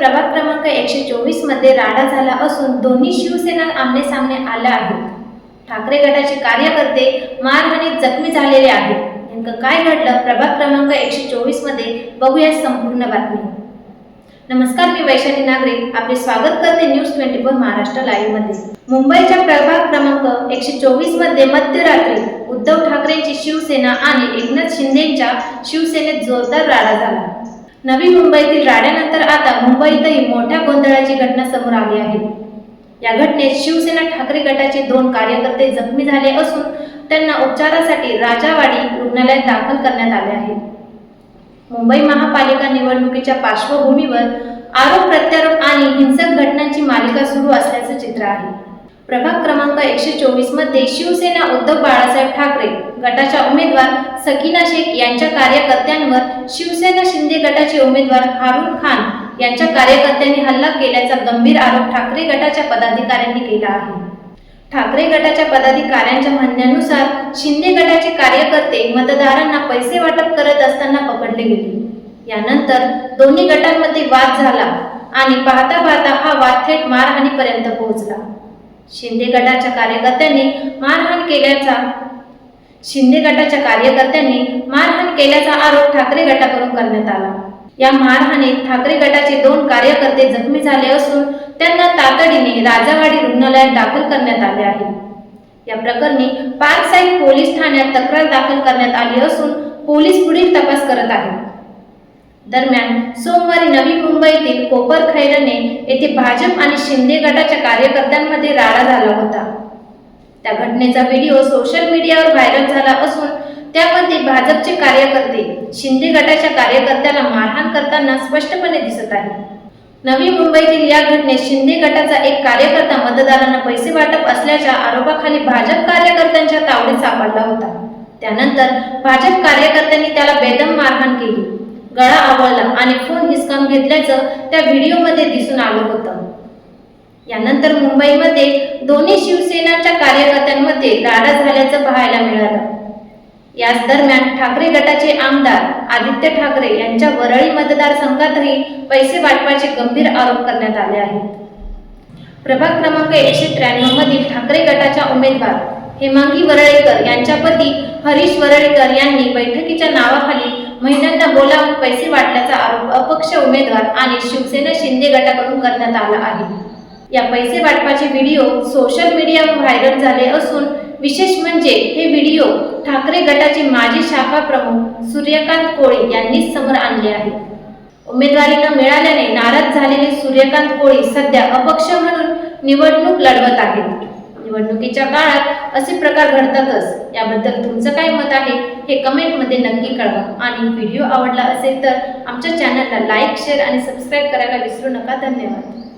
प्रभाग क्रमांक एकशे चोवीसमध्ये राडा झाला असून दोन्ही शिवसेना आमने सामने आल्या आहेत ठाकरे गटाचे कार्यकर्ते मारहाणीत जखमी झालेले आहेत. नेमकं काय घडलं? प्रभाग क्रमांक एकशे चोवीसमध्ये बघूया संपूर्ण बातमी. नमस्कार मी वैशाली नागरे. आपले स्वागत करते न्यूज ट्वेंटी फोर महाराष्ट्र लाईव्हमध्ये. मुंबईच्या प्रभाग क्रमांक एकशे चोवीसमध्ये मध्यरात्री उद्धव ठाकरेंची शिवसेना आणि एकनाथ शिंदेच्या शिवसेनेत जोरदार राडा झाला. नवी मुंबईतील राड्यानंतर आता मुंबईतही मोठ्या गोंधळाची घटना समोर आली आहे. या घटनेत शिवसेना ठाकरे गटाचे दोन कार्यकर्ते जखमी झाले असून त्यांना उपचारासाठी राजावाडी रुग्णालयात दाखल करण्यात आले आहे. मुंबई महापालिका निवडणुकीच्या पार्श्वभूमीवर आरोप प्रत्यारोप आणि हिंसक घटनांची मालिका सुरू असल्याचं चित्र आहे. प्रभाग क्रमांक एकशे चोवीसमध्ये शिवसेना उद्धव बाळासाहेब ठाकरे गटाच्या उमेदवार सकीना शेख यांच्या कार्यकर्त्यांवर शिवसेना शिंदे गटाचे उमेदवार हारून खान यांच्या कार्यकर्त्यांनी हल्ला केल्याचा गंभीर आरोप ठाकरे गटाच्या पदाधिकाऱ्यांनी केला आहे. ठाकरे गटाच्या पदाधिकाऱ्यांच्या म्हणण्यानुसार शिंदे गटाचे कार्यकर्ते मतदारांना पैसे वाटप करत असताना पकडले गेले. यानंतर दोन्ही गटांमध्ये वाद झाला आणि पाहता पाहता हा वाद थेट मारहाणीपर्यंत पोहोचला. शिंदे गटाच्या कार्यकर्त्यांनी मारहाण केल्याचा शिंदे गटाच्या कार्यकर्त्यांनी मारहाण केल्याचा आरोप ठाकरे गटाकडून करण्यात आला. या मारहाणीत ठाकरे गटाचे दोन कार्यकर्ते जखमी झाले असून त्यांना तातडीने राजावाडी रुग्णालयात दाखल करण्यात आले आहे. या प्रकरणी पार्क साईड पोलीस ठाण्यात तक्रार दाखल करण्यात आली असून पोलीस पुढील तपास करत आहेत. दरम्यान सोमवारी नवी मुंबईतील कोपर खैरणे येथे भाजप आणि शिंदे गटाच्या कार्यकर्त्यांमध्ये राडा झाला होता. त्या घटनेचा व्हिडिओ सोशल मीडियावर व्हायरल झाला असून त्यामध्ये भाजपचे कार्यकर्ते शिंदे गटाच्या कार्यकर्त्याला मारहाण करताना स्पष्टपणे दिसत आहे. नवी मुंबईतील या घटनेत शिंदे गटाचा एक कार्यकर्ता मतदारांना पैसे वाटप असल्याच्या आरोपाखाली भाजप कार्यकर्त्यांच्या तावडीत सापडला होता. त्यानंतर भाजप कार्यकर्त्यांनी त्याला बेदम मारहाण केली. गळा आवळला आणि फोन हिसकावून घेतल्याचं त्या व्हिडिओमध्ये दिसून आलं होतं. यानंतर मुंबईमध्ये दोन्ही शिवसेनाच्या कार्यकर्त्यांमध्ये राडा झाल्याचं पाहायला मिळालं. याच दरम्यान ठाकरे गटाचे आमदार आदित्य ठाकरे यांच्या वरळी मतदारसंघातही पैसे वाटपाचे गंभीर आरोप करण्यात आले आहेत. प्रभाग क्रमांक एकशे त्र्याण्णव मधील ठाकरे गटाच्या उमेदवार हेमांगी वरळेकर यांच्या पती हरीश वरळेकर यांनी बैठकीच्या नावाखाली महिलांना बोलावून पैसे वाटल्याचा आरोप अपक्ष उमेदवार आणि शिवसेना शिंदे गटाकडून करण्यात आला आहे. या पैसे वाटपाचे व्हिडिओ सोशल मीडियावर व्हायरल झाले असून विशेष म्हणजे हे व्हिडिओ ठाकरे गटाचे माजी शाखा प्रमुख सूर्यकांत कोळी यांनीच समोर आणले आहे. उमेदवारी न मिळाल्याने नाराज झालेले सूर्यकांत कोळी सध्या अपक्ष म्हणून निवडणूक लढवत आहेत. निवडणुकीच्या काळात असे प्रकार घडतातच. याबद्दल तुमचं काय मत आहे? हे कमेंटमध्ये नक्की कळवा. आणि व्हिडिओ आवडला असेल तर आमच्या चॅनलला लाईक शेअर आणि सबस्क्राईब करायला विसरू नका. धन्यवाद.